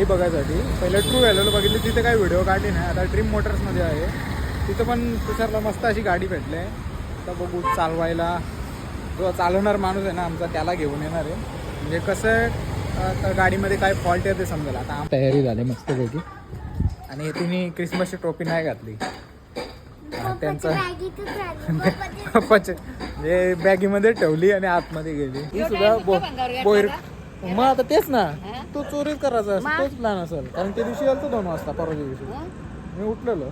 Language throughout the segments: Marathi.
हे बघायसाठी. पहिले ट्रू व्हॅल्यूला बघितली. तिथे काही व्हिडिओ काढली नाही. आता ड्रीम मोटर्समध्ये आहे. तिथं पण तुषारला मस्त अशी गाडी भेटली. आहे तर बघू चालवायला. जो चालवणार माणूस आहे ना आमचा त्याला घेऊन येणार आहे. म्हणजे कसं आहे, आता गाडीमध्ये काय फॉल्ट आहे ते समजेल. आता आम- तयारी झाली मस्तपैकी. आणि तिने क्रिसमसची टोपी नाही घातली. त्यांचं म्हणजे बॅगीमध्ये ठेवली आणि आतमध्ये गेली. ही सुद्धा बो बोईर मग आता तेच ना. तू चोरीच करायचा असं तोच प्लॅन असेल. कारण त्या दिवशी आलतो दोन वाजता परवाच्या दिवशी. मी उठलेलो.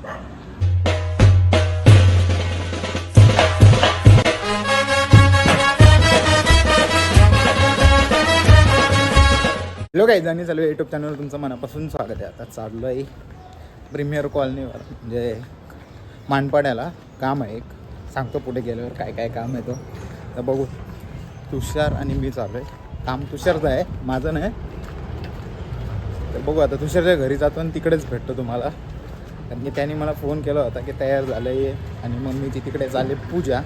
हॅलो काही जाणी चालू युट्यूब चॅनलवर तुमचं मनापासून स्वागत आहे. आता चाललो आहे प्रीमियर कॉलनीवर म्हणजे मानपाड्याला. काम आहे एक. सांगतो पुढे गेल्यावर काय काय काम आहे तो. तर बघू. तुषार आणि मी चालू आहे काम तुषारचं आहे माझं नाही. तर बघू आता तुषारच्या घरी जातो आणि तिकडेच भेटतो तुम्हाला. कारण की त्यांनी मला फोन केला होता की तयार झालं आहे आणि मम्मीची तिकडे झाले पूजा.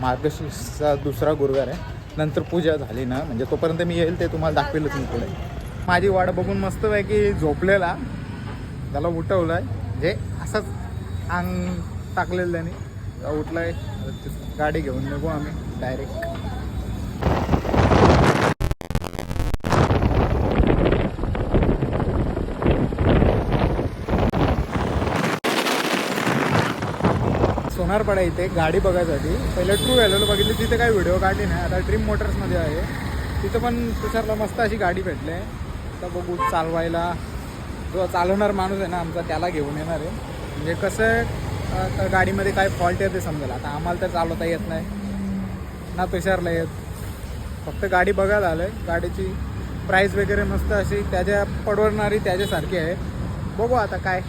मार्गशीर्षचा दुसरा गुरुवार आहे. नंतर पूजा झाली ना म्हणजे तोपर्यंत मी येईल ते तुम्हाला दाखवेलच मी पुढे. माझी वाट बघून मस्त की झोपलेला. त्याला उठवलं आहे जे म्हणजे असंच अंग टाकलेलं त्याने. उठलं आहे गाडी घेऊन निघू आम्ही डायरेक्ट सोनारपाडा इथे गाडी बघायसाठी. पहिले ट्रू व्हॅल्यूला बघितली तिथे काही व्हिडिओ काढली नाही. आता ड्रीम मोटर्समध्ये आहे. तिथं पण तुषारला मस्त अशी गाडी भेटली. आहे तर बघू चालवायला. जो चालवणार माणूस आहे ना आमचा त्याला घेऊन येणार आहे. म्हणजे कसं आहे, गाडीमध्ये काय फॉल्ट आहे ते समजेल. आता आम्हाला तर चालवता येत नाही. ना तुषारला येत. फक्त गाडी बघायला आलं आहे गाडीची प्राईस वगैरे मस्त अशी त्याच्या पडवणारी त्याच्यासारखी आहे. बघू आता काय.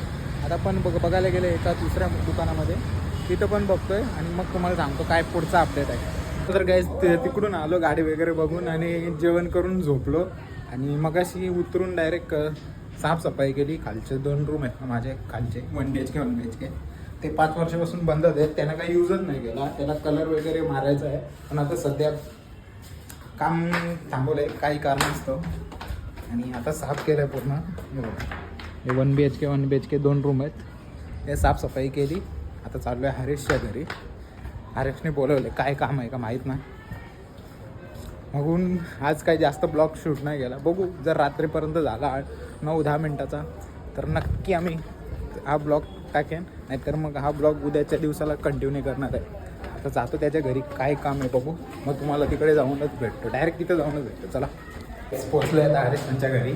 आता पण बघ बघायला गेले एका दुसऱ्या दुकानामध्ये. तिथं पण बघतोय आणि मग तुम्हाला सांगतो काय पुढचा अपडेट आहे. तर काय तिकडून आलो गाडी वगैरे बघून आणि जेवण करून झोपलो. आणि मग अशी उतरून डायरेक्ट साफसफाई केली. खालचे दोन रूम आहेत माझे खालचे one B H K one B H K ते पाच वर्षापासून बंद आहेत. त्यांना काही यूजच नाही केला. त्याला कलर वगैरे मारायचा आहे. पण आता सध्या काम थांबवलं आहे काही कारण असतं आणि आता साफ केलं आहे पूर्ण. हे हे one B H K one B H K दोन रूम आहेत. ते साफसफाई केली. आता चाललो आहे हरेशच्या घरी. हरेशने बोलवले काय काम आहे का माहीत नाही. मगून आज काही जास्त ब्लॉग शूट नाही केला. बघू जर रात्रीपर्यंत झाला नऊ दहा मिनटाचा तर नक्की आम्ही हा ब्लॉग टाकेन. नाहीतर मग हा ब्लॉग उद्याच्या दिवसाला कंटिन्यू करणार आहे. आता जातो त्याच्या घरी काय काम आहे बघू. मग तुम्हाला तिकडे जाऊनच भेटतो. डायरेक्ट तिथे जाऊनच भेटतो. चला. पोचलो आहे हरेश हरेशांच्या घरी.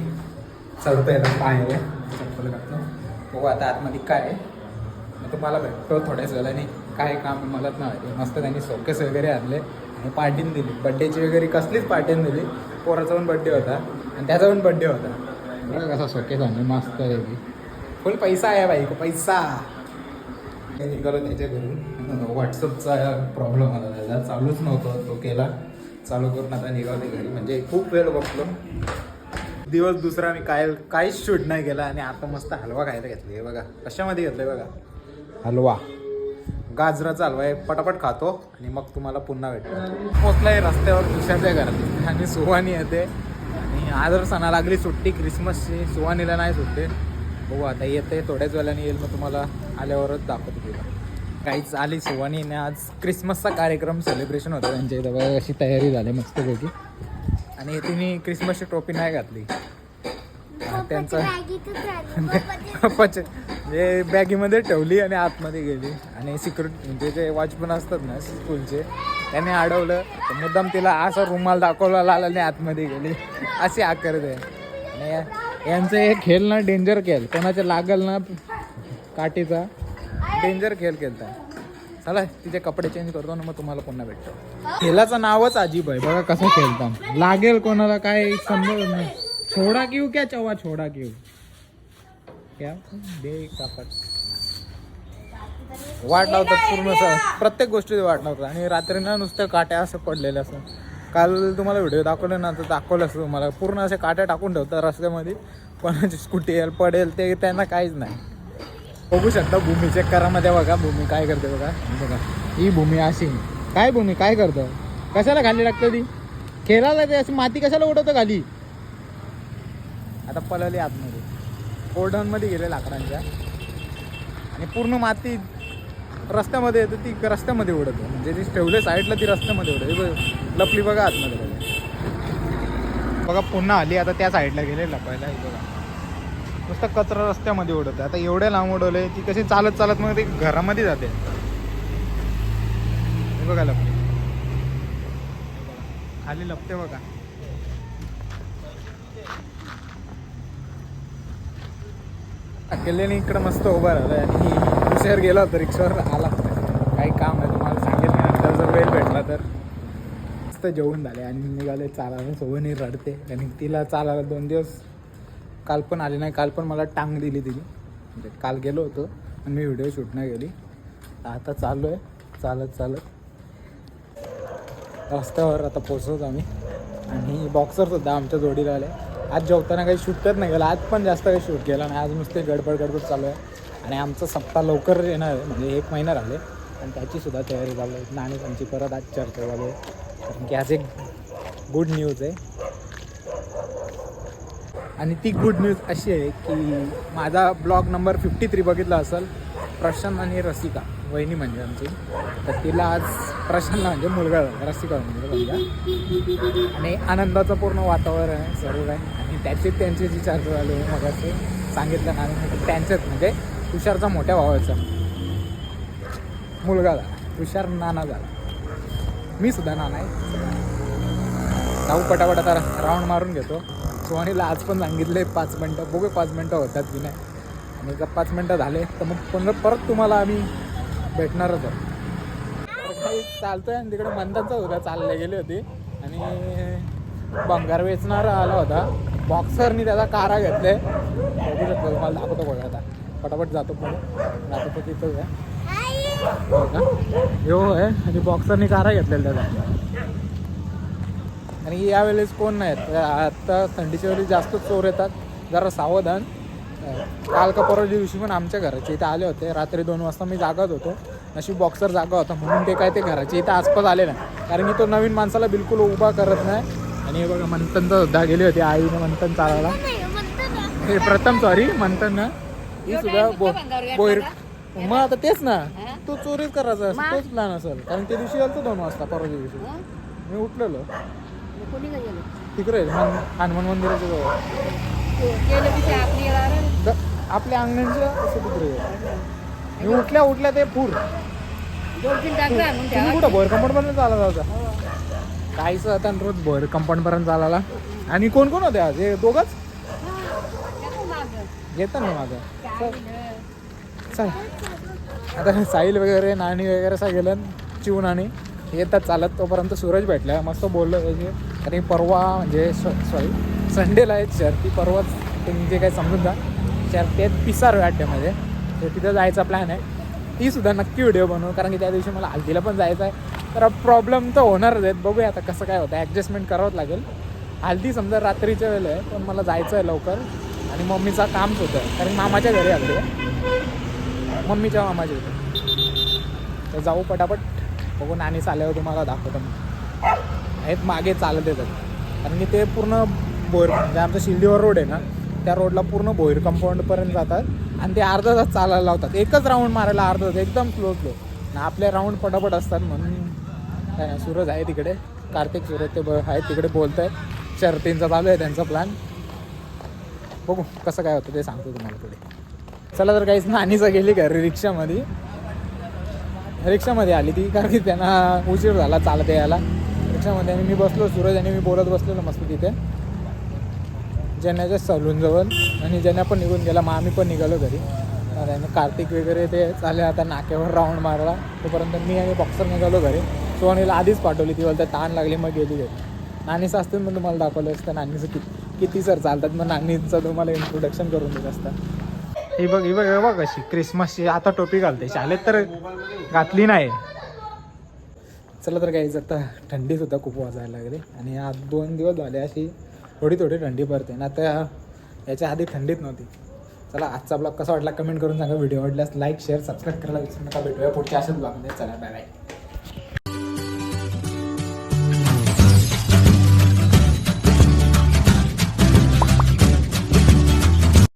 चढतो आहे पायाने चप्पल घातलं. बघू आता आतमध्ये काय आहे. मग तुम्हाला भेटतो थोड्याच वेळाने. काय काम मला नाही मस्त त्यांनी शोकेस वगैरे आणले आणि पार्टीन दिली. बड्डेची वगैरे कसलीच पार्टीन दिली. पोराचा पण बड्डे होता आणि त्याचा पण बड्डे होता. बघा कसा सोकेस आणले. मस्त आहे की फुल पैसा आहे बाई पैसा. निघालो त्याच्या घरून व्हॉट्सअपचा प्रॉब्लेम आला त्याचा. चालूच नव्हतं तो केला. चालू करून आता निघाले घरी. म्हणजे खूप वेळ बघतो. दिवस दुसरा मी काय काहीच शूट नाही केला आणि आता मस्त हलवा खायला घेतली. हे बघा. कशामध्ये घेतलंय बघा. हलवा. गाजराचा हलवा आहे पटापट खातो आणि मग तुम्हाला पुन्हा भेटतो. पोचलाय रस्त्यावर दुसऱ्याच्या घरात. आणि सुवानी येते. आणि आदर सणा लागली सुट्टी क्रिसमसची सुवानीला नाही सुट्टी. बघू आता येते थोड्याच वेळाने येईल मग तुम्हाला आल्यावरच दाखवतो तिला. काहीच आली सुवानीने आज क्रिसमसचा कार्यक्रम सेलिब्रेशन होता. त्यांच्या इथं बघा अशी तयारी झाली मस्तपैकी. आणि तिने क्रिसमसची टोपी नाही घातली. त्यांचं म्हणजे बॅगीमध्ये ठेवली आणि आतमध्ये गेली. आणि सिक्युरिट म्हणजे जे वॉचमन असतात ना स्कूलचे त्याने अडवलं. तर मुद्दाम तिला असा रुमाल दाखवला लाल आणि आतमध्ये गेली. अशी आकारत आहे. आणि यांचं हे खेळ ना डेंजर खेळ. कोणाच्या लागल ना काठीचा डेंजर खेळ खेळता. चला तिचे कपडे चेंज करतो ना मग तुम्हाला पुन्हा भेटतो. खेळाचं नावच अजीब आहे. बघा कसं खेळता. लागेल कोणाला काय समजत नाही. छोडा क्यू क्या चवा छोडा क्यू. क्या? दे कापड. वाट लावतात पूर्ण असं प्रत्येक गोष्टी वाट लावतात. आणि रात्री ना नुसतं काट्या असं पडलेल्या असं. काल तुम्हाला व्हिडिओ दाखवले ना तर दाखवलं असं तुम्हाला. पूर्ण असे काट्या टाकून ठेवतात रस्त्यामध्ये. कोणाची स्कूटी येईल पडेल ते त्यांना काहीच नाही. बघू शकता भूमी. चेक करा मध्ये बघा भूमी काय करते बघा. बघा. ही भूमी अशी. काय भूमी? काय करतं? कशाला खाली टाकतं ती? खेळायला ते अशी माती कशाला उडवतं खाली? आता पळाली आतमध्ये. गोडाऊनमध्ये गेले लाकडांच्या. आणि पूर्ण माती रस्त्यामध्ये येते ती रस्त्यामध्ये उडत म्हणजे ती ठेवले साईडला ती रस्त्यामध्ये उडत बघ, लपली बघा आतमध्ये बघा. बघा पुन्हा आली आता त्या साईडला गेले लपायला. बघा. नुसतं कचरा रस्त्यामध्ये उडवते आता एवढे लांब उडवले ती कशी चालत चालत मग ती घरामध्ये जाते. हे बघा लपली. खाली लपते बघा. अकेल्याने इकडे मस्त उभा राहिला आणि उशीर गेला होता रिक्षावर आला. काही काम आहे तुम्हाला सांगेल मी. नंतर जर वेळ भेटला तर. मस्त जेवण झाले आणि निघाले चालायला. सोबनी रडते. आणि तिला चालायला दोन दिवस काल पण आले नाही. काल पण मला टांग दिली तिने. म्हणजे काल गेलो होतो आणि मी व्हिडिओ शूट नाही गेली आता चाललो आहे चालत चालत. रस्त्यावर आता पोचवत आम्ही. आणि बॉक्सरसुद्धा आमच्या जोडीला आले. आज जेवताना काही शूट करत नाही गेला आज पण जास्त काही शूट केला नाही. आज नुसते गडबड गडबड चालू आहे. आणि आमचा सप्ताह लवकर येणार आहे. म्हणजे एक महिना राहिले. आणि त्याचीसुद्धा तयारी चालू आहे. नाणी आमची परत आज चर्चा झाली आहे. कारण की आज एक गुड न्यूज आहे. आणि ती गुड न्यूज अशी आहे की माझा ब्लॉग नंबर फिफ्टी थ्री बघितला असेल. प्रशांत आणि रसिका वहिनी म्हणजे आमची. तर तिला आज प्रशांतला म्हणजे मुलगा रसिका म्हणजे मुलगा. आणि आनंदाचं पूर्ण वातावरण आहे सर्व आहे. आणि त्याचे त्यांचे जी चार्ज झाले मग असे सांगितलं ना त्यांच्यात म्हणजे तुषारचा मोठ्या भावाचा मुलगा झाला. तुषार नाना झाला. मी सुद्धा नाना आहे. जाऊ पटापट आता राऊंड मारून घेतो. सोहानीला आज पण सांगितले पाच मिनटं बघू पाच मिनटं होतात की नाही. आणि जर पाच मिनटं झाले. तर मग पुन्हा परत तुम्हाला आम्ही भेटणारच आहोत चालतोय. आणि तिकडे मंदाचा होता चालले गेले होते. आणि बंगार वेचणारा आला होता. बॉक्सरनी त्याचा कारा घेतलाय. बघू शकतो तुम्हाला दाखवतो बघा आता. पटापट जातो पण जातो तर तिथंच आहे. हो का? हो. आहे आणि बॉक्सरनी कारा घेतलेला त्याचा. आणि यावेळेस कोण नाही आता थंडीच्या वेळी जास्त चोर येतात. जरा सावधान. काल का परवा दिवशी पण आमच्या घराच्या इथे आले होते. रात्री दोन वाजता मी जागत होतो. नशीब बॉक्सर जागा होता म्हणून ते काय ते घराच्या इथे आसपास आले नाही. कारण की तो नवीन माणसाला बिलकुल उभा करत नाही. आणि हे बघा मंथन तर सुद्धा गेली होती. आईने मंथन चालायला हे प्रथम सॉरी मंथन ना. ही सुद्धा बो बोईर मग आता तेच ना. तू चोरीच करायचा असेल तोच प्लॅन असेल. कारण त्या दिवशी आलतो दोन वाजता परवा दिवशी. मी उठलेलो. तिकडे मन हनुमान मंदिराच्या जवळ. द- आपल्या असं मी उठल्या उठल्या ते तुम्ही ठेवा. कुठं भोर कंपाऊंड पर्यंत चालला होता? काहीच आता आणि रोज भोर कंपाऊंड पर्यंत चालायला. आणि कोण कोण होते आज? हे दोघच. घेतात ना माझं. चल. आता साहिल वगैरे नाणी वगैरे सगळं गेलं चिवून आणि येतात चालत. तोपर्यंत सूरज भेटला. मस्त बोललो त्याची आणि परवा म्हणजे सॉरी संडेला आहेत शर्ती परवाच तुम्ही जे काही समजून जा शर्ती आहेत पिसार अड्ड्यामध्ये. तर तिथं जायचा प्लॅन आहे. ती सुद्धा नक्की व्हिडिओ बनवू कारण की त्या दिवशी मला हल्दीला पण जायचं आहे. तर प्रॉब्लेम तर होणारच आहेत. बघूया आता कसं काय होतं. ॲडजस्टमेंट करावंच लागेल. हल्दी समजा रात्रीच्या वेळेला आहे पण मला जायचं आहे लवकर. आणि मम्मीचा कामच होतं आहे. कारण मामाच्या घरी हल्दी आहे. मम्मीच्या मामाच्या घरी. तर जाऊ पटापट. बघू नाणी आल्यावर तुम्हाला दाखवतो आहेत मागे चालत येतात. कारण की ते पूर्ण बोर म्हणजे आमचा शिल्डीवर रोड आहे ना त्या रोडला पूर्ण भोईर कंपाऊंडपर्यंत जातात आणि ते अर्धा तास चालायला लावतात. एकच राऊंड मारायला अर्धा तास एकदम स्लो स्लो आपले राऊंड पटापट असतात म्हणून काय सूरज आहे तिकडे. कार्तिक सूरज ते ब आहेत तिकडे बोलत आहे शर्तींचा चालू आहे त्यांचा प्लॅन बघू कसं काय होतं ते सांगतो तुम्हाला पुढे. चला तर काहीच नानीचं गेली घरी रिक्षामध्ये? रिक्षामध्ये आली ती कारण की त्यांना उशीर झाला चालत यायला. रिक्षामध्ये आणि मी बसलो सूरज आणि मी बोलत बसलेलो मस्त तिथे. जन्याच्या सलूनजवळ आणि जन्या पण निघून गेला मग आम्ही पण निघालो घरी. आणि कार्तिक वगैरे ते चाले आता नाक्यावर राऊंड मारला तोपर्यंत मी आणि बॉक्सर निघालो घरी. सोनीला आधीच पाठवली ती बोलते ताण लागली मग गेली घरी. नानीचं असतं मग तुम्हाला दाखवलं असतं नानीचं किती किती सर चालतात मग नानीचं तुम्हाला इंट्रोडक्शन करून देत असतं. ही बघ ही बघ बघ कशी क्रिसमसची आता टोपी घालते. शाळेत तर घातली नाही. चला तर काही आता थंडी सुद्धा खूप वाजायला लागली. आणि आज दोन दिवस झाले अशी थोडी थोडी थंडी पडते. ना त्या याच्या आधी थंडीत नव्हती. चला आजचा ब्लॉग कसा वाटला कमेंट करून सांगा. व्हिडिओ आवडल्यास लाईक शेअर सबस्क्राईब करायला विसरू नका. भेटूया पुढच्या अशाच ब्लॉगमध्ये चला बाय बाय